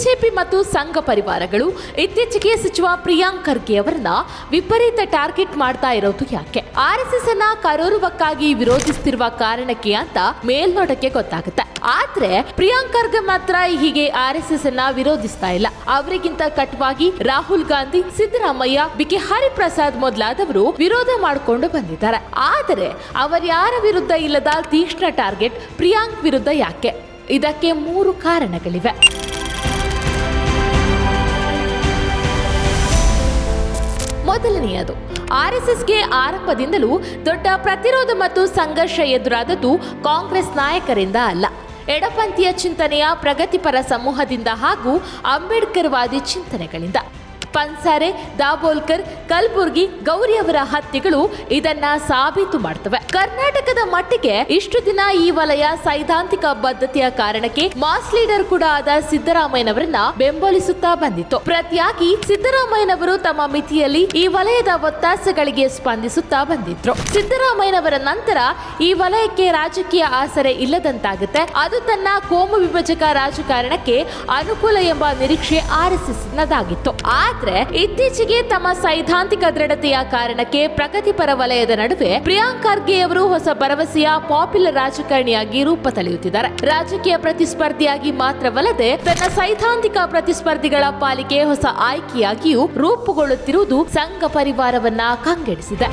BJP ಮತ್ತು ಸಂಘ ಪರಿವಾರಗಳು ಇತ್ತೀಚೆಗೆ ಸಚಿವ ಪ್ರಿಯಾಂಕ್ ಖರ್ಗೆ ಅವರನ್ನ ವಿಪರೀತ ಟಾರ್ಗೆಟ್ ಮಾಡ್ತಾ ಇರೋದು ಯಾಕೆ? ಆರ್ಎಸ್ಎಸ್ ಅನ್ನ ಕರೋರುವಕ್ಕಾಗಿ ವಿರೋಧಿಸುತ್ತಿರುವ ಕಾರಣಕ್ಕೆ ಅಂತ ಮೇಲ್ನೋಟಕ್ಕೆ ಗೊತ್ತಾಗುತ್ತೆ. ಆದ್ರೆ ಪ್ರಿಯಾಂಕ್ ಖರ್ಗೆ ಮಾತ್ರ ಹೀಗೆ ಆರ್ಎಸ್ಎಸ್ ಅನ್ನ ವಿರೋಧಿಸ್ತಾ ಇಲ್ಲ. ಅವರಿಗಿಂತ ಕಟ್ವಾಗಿ ರಾಹುಲ್ ಗಾಂಧಿ, ಸಿದ್ದರಾಮಯ್ಯ ಬಿಕೆ ಹರಿಪ್ರಸಾದ್ ಮೊದಲಾದವರು ವಿರೋಧ ಮಾಡಿಕೊಂಡು ಬಂದಿದ್ದಾರೆ. ಆದರೆ ಅವರ್ಯಾರ ವಿರುದ್ಧ ಇಲ್ಲದ ತೀಕ್ಷ್ಣ ಟಾರ್ಗೆಟ್ ಪ್ರಿಯಾಂಕ್ ವಿರುದ್ಧ ಯಾಕೆ? ಇದಕ್ಕೆ ಮೂರು ಕಾರಣಗಳಿವೆ. ಮೊದಲನೆಯದು. ಆರ್ಎಸ್ಎಸ್ಗೆ ಆರಂಭದಿಂದಲೂ ದೊಡ್ಡ ಪ್ರತಿರೋಧ ಮತ್ತು ಸಂಘರ್ಷ ಎದುರಾದದ್ದು ಕಾಂಗ್ರೆಸ್ ನಾಯಕರಿಂದ ಅಲ್ಲ. ಎಡಪಂಥೀಯ ಚಿಂತನೆಯ ಪ್ರಗತಿಪರ ಸಮೂಹದಿಂದ ಹಾಗೂ ಅಂಬೇಡ್ಕರ್ವಾದಿ ಚಿಂತನೆಗಳಿಂದ. ಪನ್ಸಾರೆ, ದಾಬೋಲ್ಕರ್, ಕಲ್ಬುರ್ಗಿ, ಗೌರಿ ಅವರ ಹತ್ಯೆಗಳು ಇದನ್ನ ಸಾಬೀತು ಮಾಡ್ತವೆ. ಕರ್ನಾಟಕದ ಮಟ್ಟಿಗೆ ಇಷ್ಟು ದಿನ ಈ ವಲಯ ಸೈದ್ಧಾಂತಿಕ ಬದ್ಧತೆಯ ಕಾರಣಕ್ಕೆ ಮಾಸ್ ಲೀಡರ್ ಕೂಡ ಆದ ಸಿದ್ದರಾಮಯ್ಯನವರನ್ನ ಬೆಂಬಲಿಸುತ್ತಾ ಬಂದಿತ್ತು. ಪ್ರತಿಯಾಗಿ ಸಿದ್ದರಾಮಯ್ಯನವರು ತಮ್ಮ ಮಿತಿಯಲ್ಲಿ ಈ ವಲಯದ ಒತ್ತಾಸಗಳಿಗೆ ಸ್ಪಂದಿಸುತ್ತಾ ಬಂದಿದ್ರು. ಸಿದ್ದರಾಮಯ್ಯನವರ ನಂತರ ಈ ವಲಯಕ್ಕೆ ರಾಜಕೀಯ ಆಸರೆ ಇಲ್ಲದಂತಾಗುತ್ತೆ. ಅದು ತನ್ನ ಕೋಮು ವಿಭಜಕ ರಾಜಕಾರಣಕ್ಕೆ ಅನುಕೂಲ ಎಂಬ ನಿರೀಕ್ಷೆ ಆರ್ಎಸ್ಎಸ್ ನದಾಗಿತ್ತು ಆದ್ರೆ ಇತ್ತೀಚೆಗೆ ತಮ್ಮ ಸೈದ್ಧಾಂತಿಕ ದೃಢತೆಯ ಕಾರಣಕ್ಕೆ ಪ್ರಗತಿಪರ ವಲಯದ ನಡುವೆ ಪ್ರಿಯಾಂಕ್ ಖರ್ಗೆ ಅವರು ಹೊಸ ಭರವಸೆಯ ಪಾಪ್ಯುಲರ್ ರಾಜಕಾರಣಿಯಾಗಿ ರೂಪ ತಳೆಯುತ್ತಿದ್ದಾರೆ. ರಾಜಕೀಯ ಪ್ರತಿಸ್ಪರ್ಧಿಯಾಗಿ ಮಾತ್ರವಲ್ಲದೆ ತನ್ನ ಸೈದ್ಧಾಂತಿಕ ಪ್ರತಿಸ್ಪರ್ಧಿಗಳ ಪಾಲಿಗೆ ಹೊಸ ಆಯ್ಕೆಯಾಗಿಯೂ ರೂಪುಗೊಳ್ಳುತ್ತಿರುವುದು ಸಂಘ ಪರಿವಾರವನ್ನ ಕಂಗೆಡಿಸಿದೆ.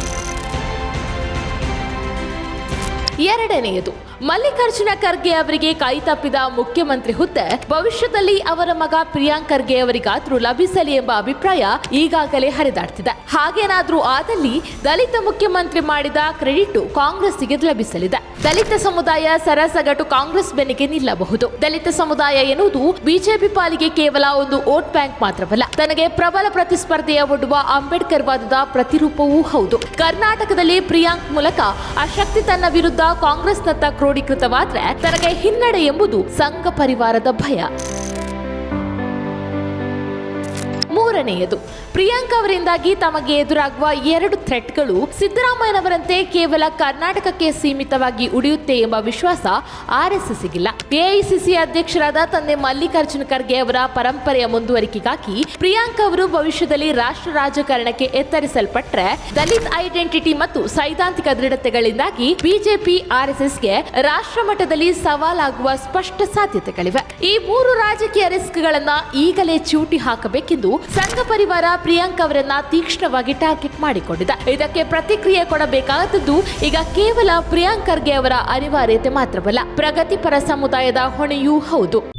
ಎರಡನೆಯದು ಮಲ್ಲಿಕಾರ್ಜುನ ಖರ್ಗೆ ಅವರಿಗೆ ಕೈತಪ್ಪಿದ ಮುಖ್ಯಮಂತ್ರಿ ಹುದ್ದೆ ಭವಿಷ್ಯದಲ್ಲಿ ಅವರ ಮಗ ಪ್ರಿಯಾಂಕ್ ಖರ್ಗೆ ಅವರಿಗಾದ್ರೂ ಲಭಿಸಲಿ ಎಂಬ ಅಭಿಪ್ರಾಯ ಈಗಾಗಲೇ ಹರಿದಾಡ್ತಿದೆ. ಹಾಗೇನಾದ್ರೂ ಆದಲ್ಲಿ ದಲಿತ ಮುಖ್ಯಮಂತ್ರಿ ಮಾಡಿದ ಕ್ರೆಡಿಟ್ ಕಾಂಗ್ರೆಸ್ಸಿಗೆ ಲಭಿಸಲಿದೆ. ದಲಿತ ಸಮುದಾಯ ಸರಸಗಟು ಕಾಂಗ್ರೆಸ್ ಬೆನ್ನಿಗೆ ನಿಲ್ಲಬಹುದು. ದಲಿತ ಸಮುದಾಯ ಎನ್ನುವುದು ಬಿಜೆಪಿ ಪಾಲಿಗೆ ಕೇವಲ ಒಂದು ವೋಟ್ ಬ್ಯಾಂಕ್ ಮಾತ್ರವಲ್ಲ, ತನಗೆ ಪ್ರಬಲ ಪ್ರತಿಸ್ಪರ್ಧೆಯ ಒಡ್ಡುವ ಅಂಬೇಡ್ಕರ್ ವಾದದ ಪ್ರತಿರೂಪವೂ ಹೌದು. ಕರ್ನಾಟಕದಲ್ಲಿ ಪ್ರಿಯಾಂಕ್ ಮೂಲಕ ಆ ಶಕ್ತಿ ತನ್ನ ವಿರುದ್ಧ ಕಾಂಗ್ರೆಸ್ನತ್ತ ಕ್ರೋಢೀಕೃತವಾದ್ರೆ ತನಗೆ ಹಿನ್ನಡೆ ಎಂಬುದು ಸಂಘ ಪರಿವಾರದ ಭಯ. ಮೂರನೆಯದು, ಪ್ರಿಯಾಂಕಾ ಅವರಿಂದಾಗಿ ತಮಗೆ ಎದುರಾಗುವ ಎರಡು ಥ್ರೆಟ್ಗಳು ಸಿದ್ದರಾಮಯ್ಯನವರಂತೆ ಕೇವಲ ಕರ್ನಾಟಕಕ್ಕೆ ಸೀಮಿತವಾಗಿ ಉಳಿಯುತ್ತೆ ಎಂಬ ವಿಶ್ವಾಸ ಆರ್ಎಸ್ಎಸ್ಗಿಲ್ಲ ಎಐಸಿಸಿ ಅಧ್ಯಕ್ಷರಾದ ತಂದೆ ಮಲ್ಲಿಕಾರ್ಜುನ ಖರ್ಗೆ ಅವರ ಪರಂಪರೆಯ ಮುಂದುವರಿಕೆಗಾಗಿ ಪ್ರಿಯಾಂಕಾ ಅವರು ಭವಿಷ್ಯದಲ್ಲಿ ರಾಷ್ಟ್ರ ರಾಜಕಾರಣಕ್ಕೆ ಎತ್ತರಿಸಲ್ಪಟ್ರೆ ದಲಿತ್ ಐಡೆಂಟಿಟಿ ಮತ್ತು ಸೈದ್ಧಾಂತಿಕ ದೃಢತೆಗಳಿಂದಾಗಿ ಬಿಜೆಪಿ ಆರ್ಎಸ್ಎಸ್ಗೆ ರಾಷ್ಟ್ರ ಮಟ್ಟದಲ್ಲಿ ಸವಾಲಾಗುವ ಸ್ಪಷ್ಟ ಸಾಧ್ಯತೆಗಳಿವೆ. ಈ ಮೂರು ರಾಜಕೀಯ ರಿಸ್ಕ್ಗಳನ್ನ ಈಗಲೇ ಚೂಟಿ ಹಾಕಬೇಕೆಂದು ಸಂಘ ಪರಿವಾರ ಪ್ರಿಯಾಂಕ್ ಅವರನ್ನ ತೀಕ್ಷ್ಣವಾಗಿ ಟಾರ್ಗೆಟ್ ಮಾಡಿಕೊಂಡಿದೆ. ಇದಕ್ಕೆ ಪ್ರತಿಕ್ರಿಯೆ ಕೊಡಬೇಕಾದದ್ದು ಈಗ ಕೇವಲ ಪ್ರಿಯಾಂಕರ್ಗೆ ಅವರ ಅನಿವಾರ್ಯತೆ ಮಾತ್ರವಲ್ಲ, ಪ್ರಗತಿಪರ ಸಮುದಾಯದ ಹೊಣೆಯೂ ಹೌದು.